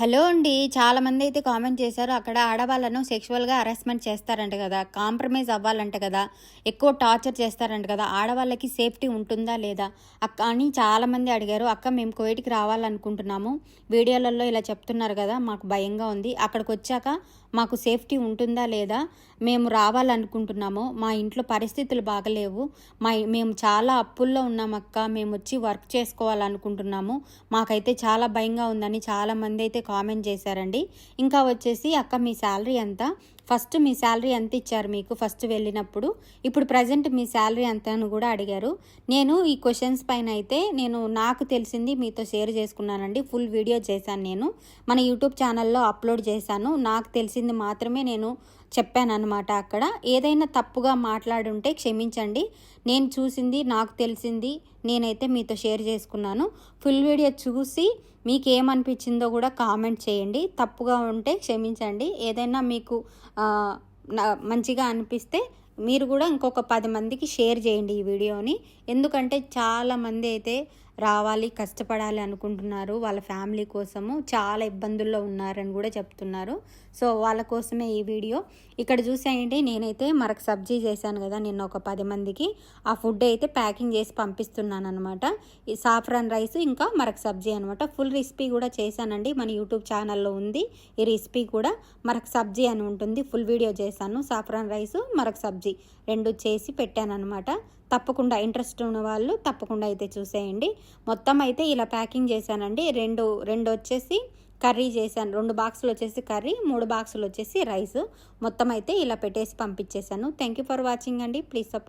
Hello అండి. చాలామంది అయితే కామెంట్ చేశారు అక్కడ ఆడవాళ్ళను సెక్షువల్గా హరాస్మెంట్ చేస్తారంట కదా కాంప్రమైజ్ అవ్వాలంట కదా ఎక్కువ టార్చర్ చేస్తారంట కదా ఆడవాళ్ళకి సేఫ్టీ ఉంటుందా లేదా? అక్క అని చాలామంది అడిగారు. అక్క మేము కోయిట్కి రావాలనుకుంటున్నాము. వీడియోలలో ఇలా చెప్తున్నారు కదా మాకు భయంగా ఉంది. అక్కడికి వచ్చాక మాకు సేఫ్టీ ఉంటుందా లేదా మేము రావాలనుకుంటున్నాము. మా ఇంట్లో పరిస్థితులు బాగలేవు. మా మేము చాలా అప్పుల్లో ఉన్నాం అక్క. మేము వచ్చి వర్క్ చేసుకోవాలనుకుంటున్నాము. మాకైతే చాలా భయంగా ఉందని చాలామంది అయితే కామెంట్ చేశారండి. ఇంకా వచ్చేసి అక్క మీ శాలరీ ఎంత? ఫస్ట్ మీ శాలరీ ఎంత ఇచ్చారు మీకు ఫస్ట్ వెళ్ళినప్పుడు? ఇప్పుడు ప్రజెంట్ మీ శాలరీ ఎంత అని కూడా అడిగారు. నేను ఈ క్వశ్చన్స్ పైన అయితే నేను నాకు తెలిసింది మీతో షేర్ చేసుకున్నానండి. ఫుల్ వీడియో చేశాను నేను. మన యూట్యూబ్ ఛానల్లో అప్లోడ్ చేశాను. నాకు తెలిసింది మాత్రమే నేను చెప్పాను అనమాట అక్కడ. ఏదైనా తప్పుగా మాట్లాడుంటే క్షమించండి. నేను చూసింది నాకు తెలిసింది నేనైతే మీతో షేర్ చేసుకున్నాను. ఫుల్ వీడియో చూసి మీకు ఏమనిపించిందో కూడా కామెంట్ చేయండి. తప్పుగా ఉంటే క్షమించండి. ఏదైనా మీకు మంచిగా అనిపిస్తే మీరు కూడా ఇంకొక పది మందికి షేర్ చేయండి ఈ వీడియోని. ఎందుకంటే చాలామంది అయితే రావాలి కష్టపడాలి అనుకుంటున్నారు. వాళ్ళ ఫ్యామిలీ కోసము చాలా ఇబ్బందుల్లో ఉన్నారని కూడా చెప్తున్నారు. సో వాళ్ళ కోసమే ఈ వీడియో. ఇక్కడ చూసేయండి నేనైతే మరొక సబ్జీ చేశాను కదా నిన్న ఒక పది మందికి. ఆ ఫుడ్ అయితే ప్యాకింగ్ చేసి పంపిస్తున్నాను అనమాట ఈ సాఫ్రాన్ రైస్ ఇంకా మరొక సబ్జీ అనమాట ఫుల్ రెసిపీ కూడా చేశానండి. మన యూట్యూబ్ ఛానల్లో ఉంది ఈ రెసిపీ కూడా. మరొక సబ్జీ అని ఉంటుంది. ఫుల్ వీడియో చేశాను. సాఫ్రాన్ రైస్ మరొక సబ్జీ. రెండు చేసి పెట్టాను అనమాట తప్పకుండా ఇంట్రెస్ట్ ఉన్న వాళ్ళు తప్పకుండా అయితే చూసేయండి. మొత్తం అయితే ఇలా ప్యాకింగ్ చేశానండి. రెండు రెండు వచ్చేసి కర్రీ చేశాను. రెండు బాక్సులు వచ్చేసి కర్రీ మూడు బాక్సులు వచ్చేసి రైస్. మొత్తం అయితే ఇలా పెట్టేసి పంపించేశాను. థ్యాంక్ యూ ఫర్ వాచింగ్ అండి. Please support.